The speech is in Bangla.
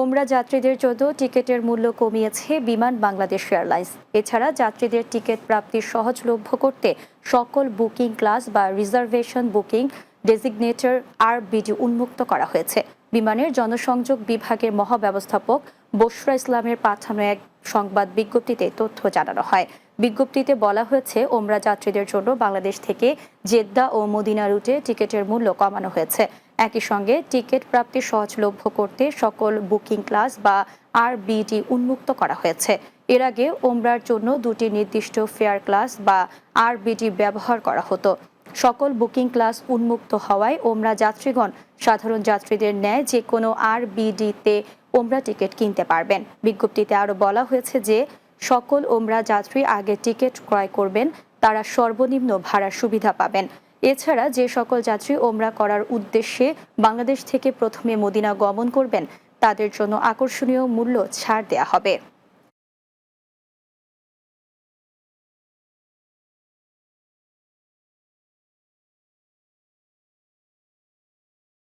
ওমরা যাত্রীদের জন্য টিকিটের মূল্য কমিয়েছে বিমান বাংলাদেশ এয়ারলাইন্স। এছাড়া যাত্রীদের টিকিট প্রাপ্তি সহজলভ্য করতে সকল বুকিং ক্লাস বা রিজার্ভেশন বুকিং ডেজিগনেটর আর বিডি উন্মুক্ত করা হয়েছে। বিমানের জনসংযোগ বিভাগের মহাব্যবস্থাপক বসরা ইসলামের পাঠানো এক সংবাদ বিজ্ঞপ্তিতে তথ্য জানানো হয়। বিজ্ঞপ্তিতে বলা হয়েছে, ওমরা যাত্রীদের জন্য বাংলাদেশ থেকে জেদ্দা ও মদিনা রুটে টিকিটের মূল্য কমানো হয়েছে। একই সঙ্গে টিকিট প্রাপ্তি সহজলভ্য করতে সকল বুকিং ক্লাস বা আরবিডি উন্মুক্ত করা হয়েছে। এর আগে ওমরার জন্য দুটি নির্দিষ্ট ফেয়ার ক্লাস বা আরবিডি ব্যবহার করা হতো। সকল বুকিং ক্লাস উন্মুক্ত হওয়ায় ওমরা যাত্রীগণ, সাধারণ যাত্রীদের ন্যায় যে কোনো আরবিডিতে ওমরা টিকিট কিনতে পারবেন। বিজ্ঞপ্তিতে আরও বলা হয়েছে যে, সকল ওমরা যাত্রী আগে টিকিট ক্রয় করবেন, তারা সর্বনিম্ন ভাড়ার সুবিধা পাবেন। এছাড়া যে সকল যাত্রী ওমরা করার উদ্দেশ্যে বাংলাদেশ থেকে প্রথমে মদিনা গমন করবেন, তাদের জন্য আকর্ষণীয় মূল্য ছাড় দেয়া হবে।